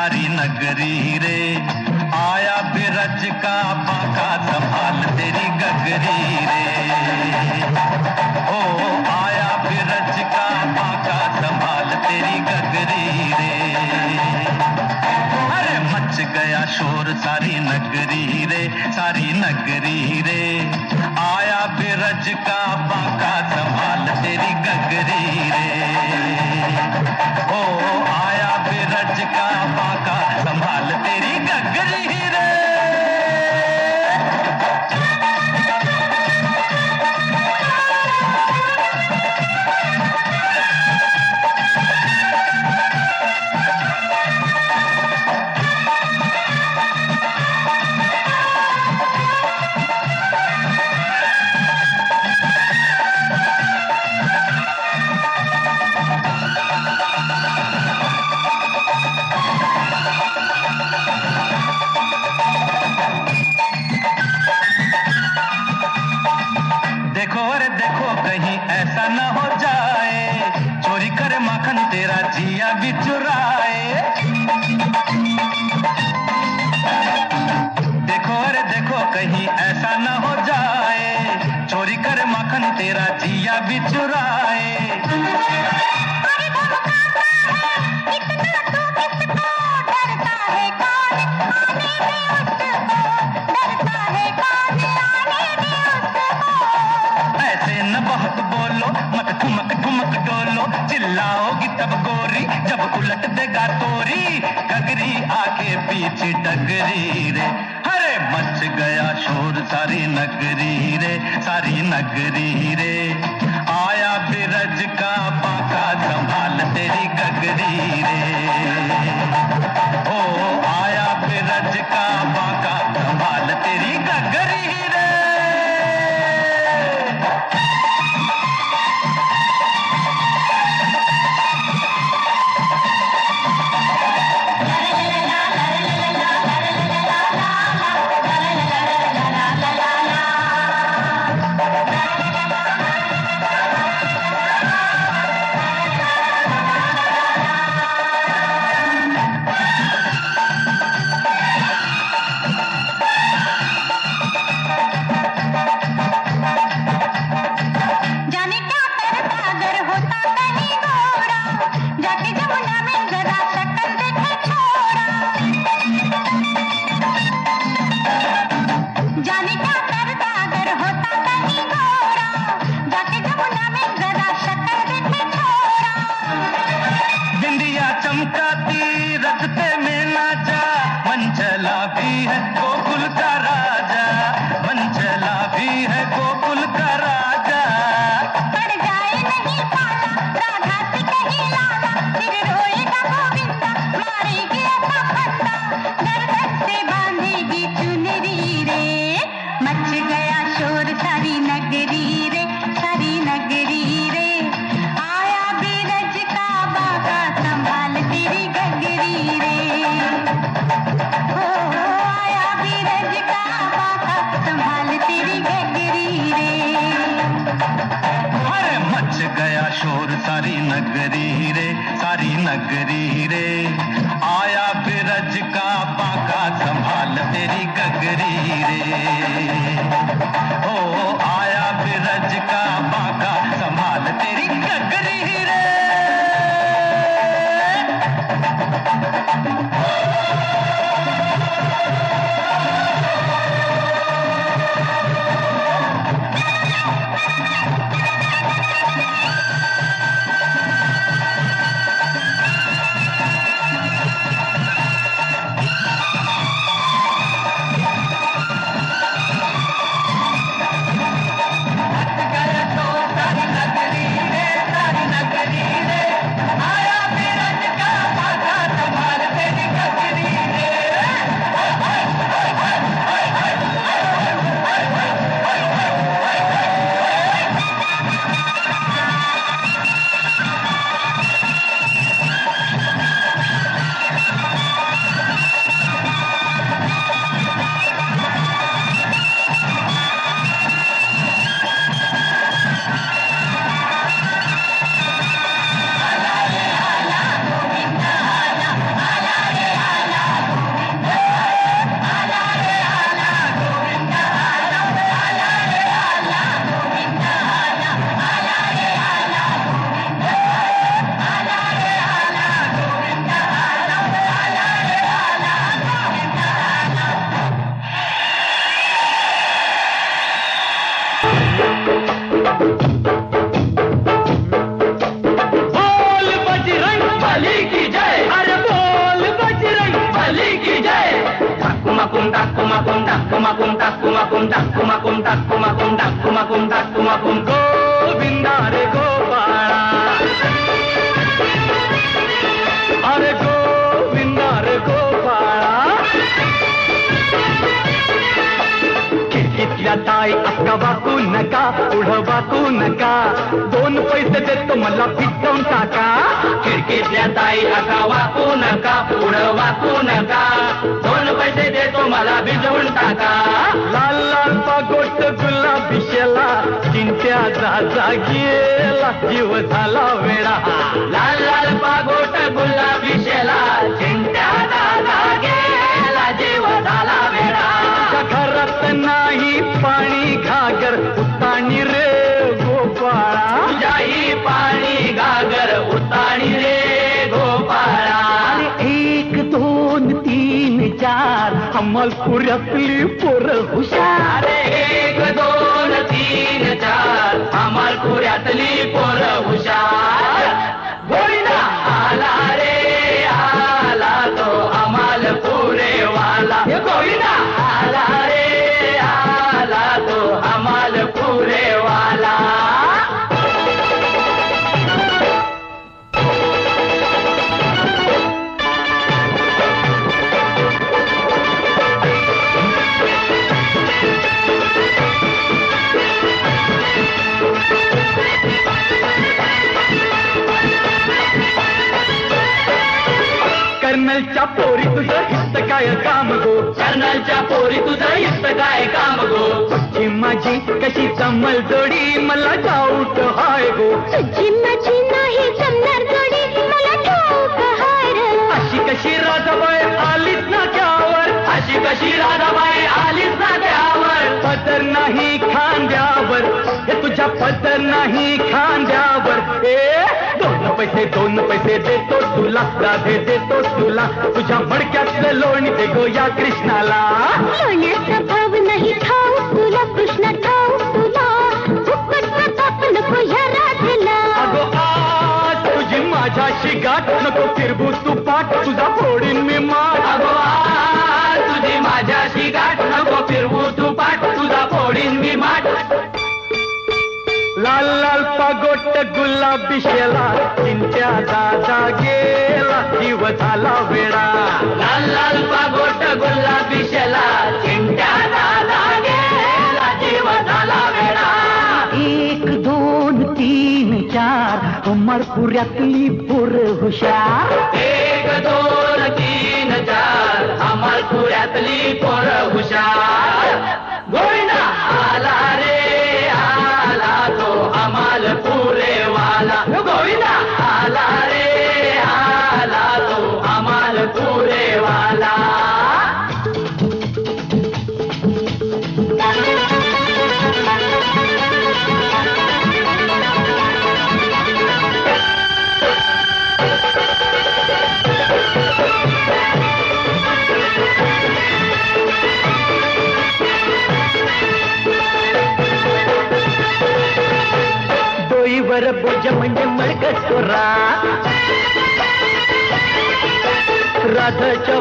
प्यारी नगरी रे। आया बिरज का बाका संभाल तेरी गगरी रे। ओ, आया बिरज का बाका संभाल तेरी गगरी रे। अरे मच गया शोर सारी नगरी रे, सारी नगरी रे। आया बिरज का बाका बिच टकरी रे अरे मच गया शोर सारी नगरी रे सारी नगरी रे आया बिरज का पाका संभाल तेरी गगरी रे ओ आया बिरज का पाका तेरी गगरी रे। हो आया बिरज का बाका संभाल तेरी गगरी रे। टाकुमाकुम टाकुमाकुम टाकुमाकुम टाकुमाकुम टाकुमाकुम गोविंदा रे गोपाळा अरे गोविंदा रे गोपाळा खिडकीतल्या ताई अक्का वाकू नका पुढं वाकू नका दोन पैसे देतो मला पिटवून टाका खिडकीतल्या ताई वाकू नका पुढं वाकू नका दोन पैसे देतो मला भिजवून टाका. लाल लाल पागोट गुलाबी शेला चिंट्या जा गेला जीव झाला वेळा लाल लाल पागोट गुलाबी अमलपुऱ्यातली पोर हुशार. एक दोन कर्नलच्या पोरी तुझं हित काय काम गो? कर्नलच्या पोरी तुझं हित काय काम गो? तुझी माझी कशी जमल जोडी मला डाऊट हाय गो. जिम्माची नाही जमणार जोडी मला ठाऊक हाय. अशी कशी राधाबाई आलीच ना त्यावर कशी राधाबाई ना पदर नाही खांद्यावर हे तुझ्या पदर नाही खांद्यावर ए दोन पैसे दोन पैसे देतो तुला राधे देतो तुला। तुझ्या मडक्यातलं लोणी दे गो या कृष्णाला। लोण्याचा भाव नाही ठाऊक तुला कृष्ण ठाऊक तुला. नको ह्या राधेला. अगो आज तुझी माझ्याशी गाठ नको फिरबू गुलाबी शेला चिंट्या दादा गेला जीव झाला वेळा लाल लाल पागोट गुलाबी शेला दादा गेला जीव झाला वेळा एक दोन तीन चार अमरपुऱ्यातली पोर हुशार. एक दोन तीन चार अमरपुऱ्यातली पोर हुशार.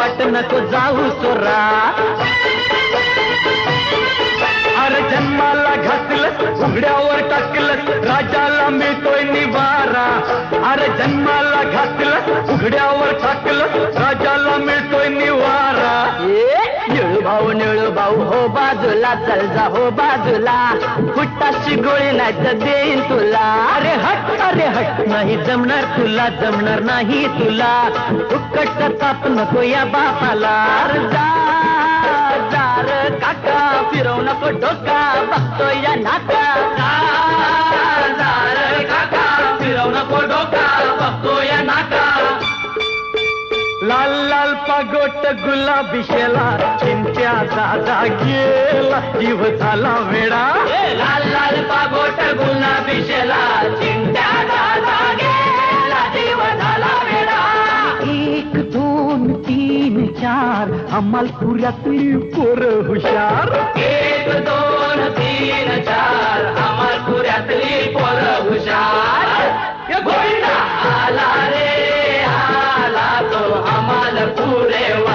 वाट नको जाऊ चोरा अरे जन्माला घातलं उघड्यावर टाकलं राजाला मिळतोय निवारा. अरे जन्माला घातलं उघड्यावर टाकलं राजाला मिळतोय निवारा. निळ भाऊ निळ भाऊ हो बाजूला चल जा हो बाजूला. फुटाशी गोळी नाही तर देईन तुला. अरे हट अरे हट नाही जमणार तुला जमणार नाही तुला. फुकट ताप नको या बापाला. जार काका फिरवू नको डोका. बघतो या नाका. जार काका फिरवू नको पागोट गुलाबी शेला चिंच्या दादा गेला जीव झाला वेडा. लाल लाल पागोट गुलाबी शेला चिंच्या दादा गेला जीव झाला वेडा. एक दोन तीन चार अमलपुऱ्यातली पोर हुशार. एक दोन तीन चार अमलपुऱ्यातली पोर हुशार. पुरे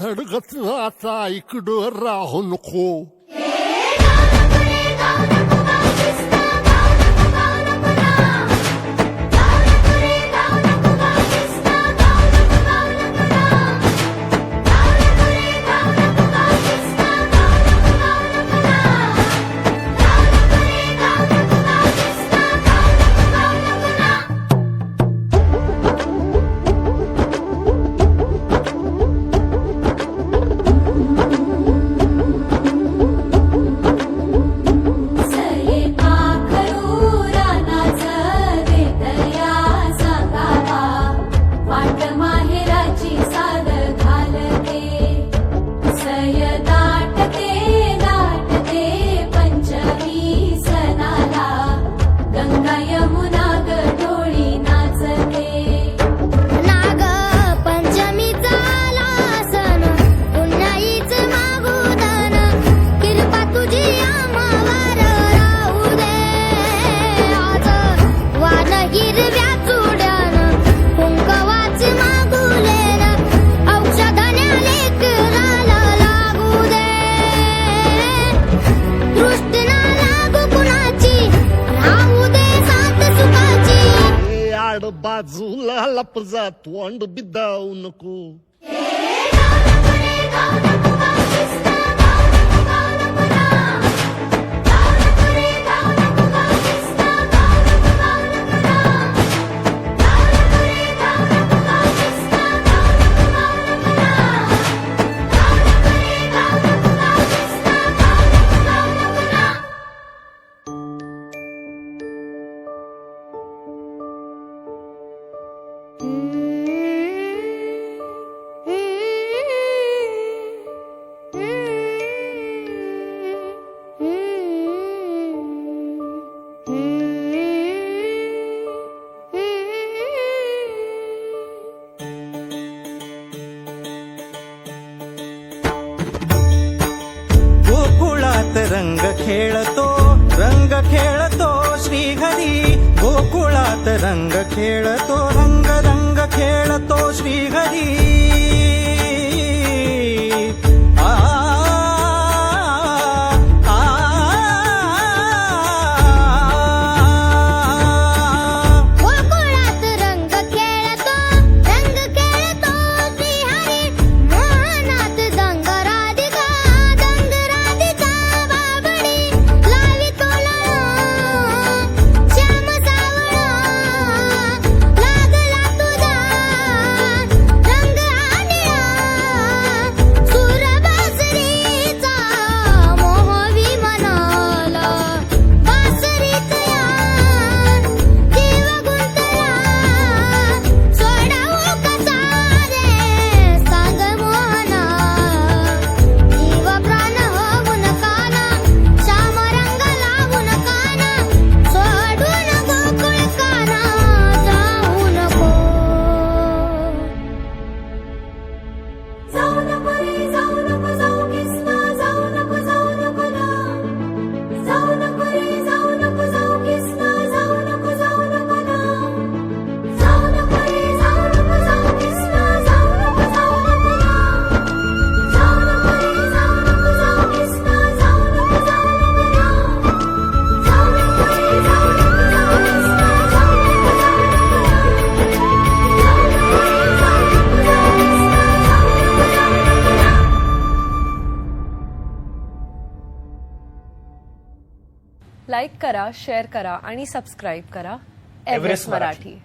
झडगच आता इकडं राहू नको बाजूला लपजा तोंड बिदाऊ नको. रंग खेळतो रंग रंग खेळतो श्रीहरी. 走 लाईक करा शेअर करा आणि सबस्क्राईब करा. एव्हरेस्ट मराठी.